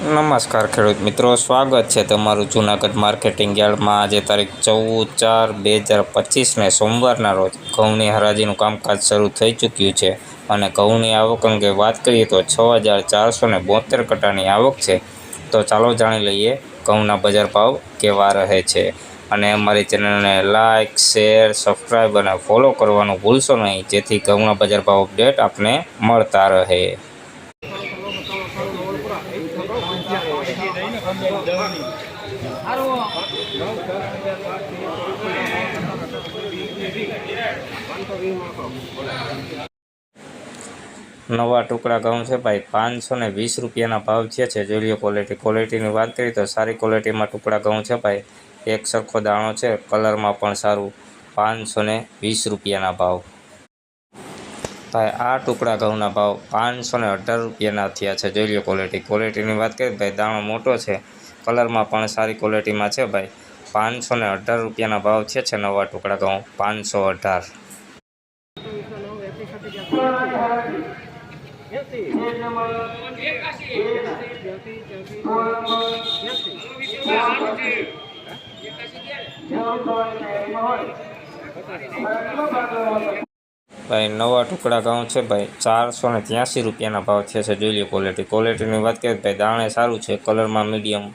નમસ્કાર ખેડૂત મિત્રો, સ્વાગત છે તમારું જૂનાગઢ માર્કેટિંગ યાર્ડમાં. આજે તારીખ ચૌદ ચાર બે હજાર પચીસને સોમવારના રોજ ઘઉંની હરાજીનું કામકાજ શરૂ થઈ ચૂક્યું છે. અને ઘઉંની આવક અંગે વાત કરીએ તો છ હજાર ચારસો ને બોતેર કટાની આવક છે. તો ચાલો જાણી લઈએ ઘઉંના બજાર ભાવ કેવા રહે છે. અને અમારી ચેનલને લાઇક શેર, સબસ્ક્રાઈબ અને ફોલો કરવાનું ભૂલશો નહીં, જેથી ઘઉંના બજાર ભાવ અપડેટ આપને મળતા રહે. નવા ટુકડા ઘઉં છે ભાઈ. પાંચસો ને વીસ રૂપિયાના ભાવ છે. જોઈ લ્યો ક્વોલિટી ક્વોલિટીની વાત કરીએ તો સારી ક્વોલિટીમાં ટુકડા ઘઉં છે ભાઈ. એક સરખો દાણો છે. કલરમાં પણ સારું. પાંચસો વીસ રૂપિયાના ભાવ. ભાઈ આ ટુકડા ઘઉંના ભાવ પાંચસો ને અઢાર રૂપિયાના થયા છે. જોઈ લો ક્વોલિટી ક્વોલિટીની વાત કરીએ ભાઈ દાણો મોટો છે. કલરમાં પણ સારી ક્વોલિટીમાં છે ભાઈ. પાંચસો ને અઢાર રૂપિયાના ભાવ છે છે નવા ટુકડા ઘઉં. પાંચસો અઢાર. ભાઈ, નવા ટુકડા ઘઉં છે ભાઈ, ચારસો ને ત્યાંસી રૂપિયાના ભાવ થયા છે, જોઈ લો ક્વોલિટી ક્વોલિટીની વાત કરીએ ભાઈ, દાણે સારું છે, કલરમાં મીડિયમ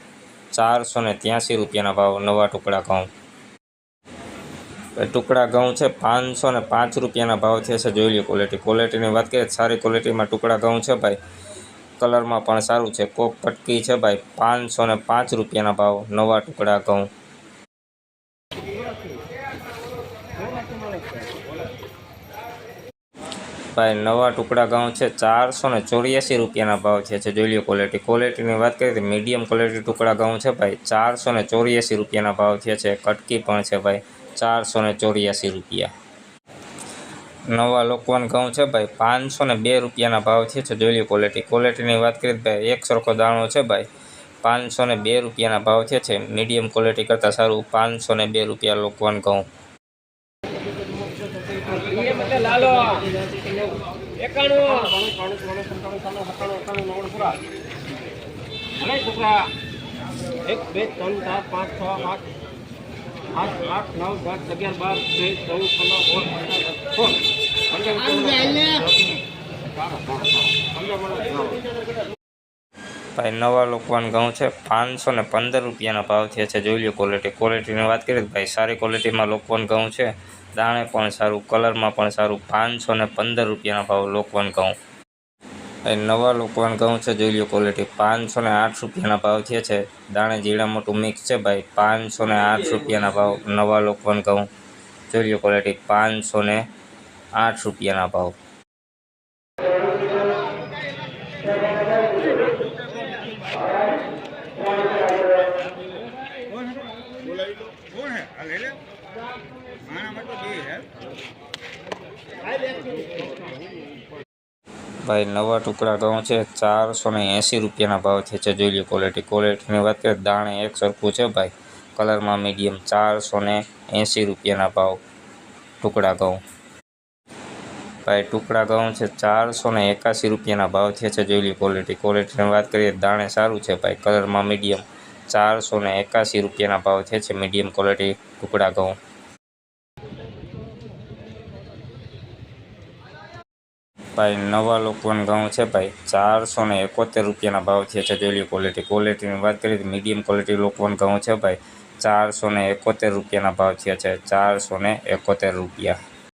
ચારસો ને ત્યાંસી રૂપિયાના ભાવ, નવા ટુકડા ઘઉં. ભાઈ, ટુકડા ઘઉં છે, પાંચસો ને પાંચ રૂપિયાના ભાવ થયા છે, જોઈ લો ક્વોલિટી ક્વોલિટીની વાત કરીએ સારી ક્વોલિટીમાં ટુકડા ઘઉં છે ભાઈ, કલરમાં પણ સારું છે, કોક પટકી છે ભાઈ, પાંચસો ને પાંચ રૂપિયાના ભાવ, નવા ટુકડા ઘઉં. ભાઈ, નવા ટુકડા ઘઉં છે, ચારસો ને ચોર્યાસી રૂપિયાના ભાવ છે છે. જોઈ લો ક્વોલિટી ક્વોલિટીની વાત કરીએ તો મીડિયમ ક્વોલિટી ટુકડા ગાઉન છે ભાઈ, ચારસો ને ચોર્યાસી રૂપિયાના ભાવ થયા છે. કટકી પણ છે ભાઈ, ચારસો ને ચોર્યાસી રૂપિયા. નવા લોકવાન ઘઉં છે ભાઈ, પાંચસો ને બે રૂપિયાના ભાવ છે. જોઈ લો ક્વોલિટી ક્વોલિટીની વાત કરીએ ભાઈ, એક સરખો દાણો છે ભાઈ, પાંચસો ને બે રૂપિયાના ભાવ છે. મીડિયમ ક્વોલિટી કરતાં સારું, પાંચસો ને બે રૂપિયા લોકવાન ઘઉં એકાણું અરે છોકરા એક બે ત્રણ ચાર પાંચ છ આઠ આઠ આઠ નવ દસ અગિયાર બાર બે ચૌદ પંદર સોળ સોળ. પંદર ભાઈ, નવા લોકવાન ઘઉં છે. પાંચસો ને પંદર રૂપિયાના ભાવ થયા છે. જોઈ લો ક્વોલિટી ક્વોલિટીની વાત કરીએ તો ભાઈ, સારી ક્વોલિટીમાં લોકવાન ઘઉં છે. દાણે પણ સારું, કલરમાં પણ સારું, પાંચસો ને પંદર રૂપિયાના ભાવ લોકવાન ઘઉં. ભાઈ, નવા લોકવાન ઘઉં છે, જોઈ લો ક્વોલિટી પાંચસો ને આઠ રૂપિયાના ભાવ થયા છે. દાણે જીરા મોટું મિક્સ છે ભાઈ, પાંચસો ને આઠ રૂપિયાના ભાવ નવા લોકવાન ઘઉં. જોઈ લો ક્વોલિટી પાંચસો ને આઠ રૂપિયાના ભાવ. ભાઈ, નવા ટુકડા ઘઉં છે ચારસો ને એંસી રૂપિયાના ભાવ છે. જોઈ લો ક્વોલિટી ક્વોલિટીની વાત કરીએ દાણે એક સરખું છે ભાઈ. કલરમાં મીડિયમ ચારસો ને એંસી રૂપિયાના ભાવ ટુકડા ઘઉં. ભાઈ, ટુકડા ઘઉં છે ચારસો ને એકાસી રૂપિયાના ભાવ છે. જોઈ લો ક્વોલિટી ક્વોલિટીની વાત કરીએ દાણે સારું છે ભાઈ. કલરમાં મીડિયમ ચારસો ને એકાસી રૂપિયાના ભાવ થયા છે. મીડિયમ ક્વોલિટી ટુકડા ઘઉં. ભાઈ, નવા લોકવન ઘઉં છે ભાઈ. ચારસો ને એકોતેર રૂપિયાના ભાવ થયા છે જોઈ ક્વોલિટી ક્વોલિટીની વાત કરીએ તો મીડિયમ ક્વોલિટી લોકવન ઘઉં છે ભાઈ. ચારસો ને એકોતેર રૂપિયાના ભાવ થયા છે. ચારસો ને એકોતેર રૂપિયા.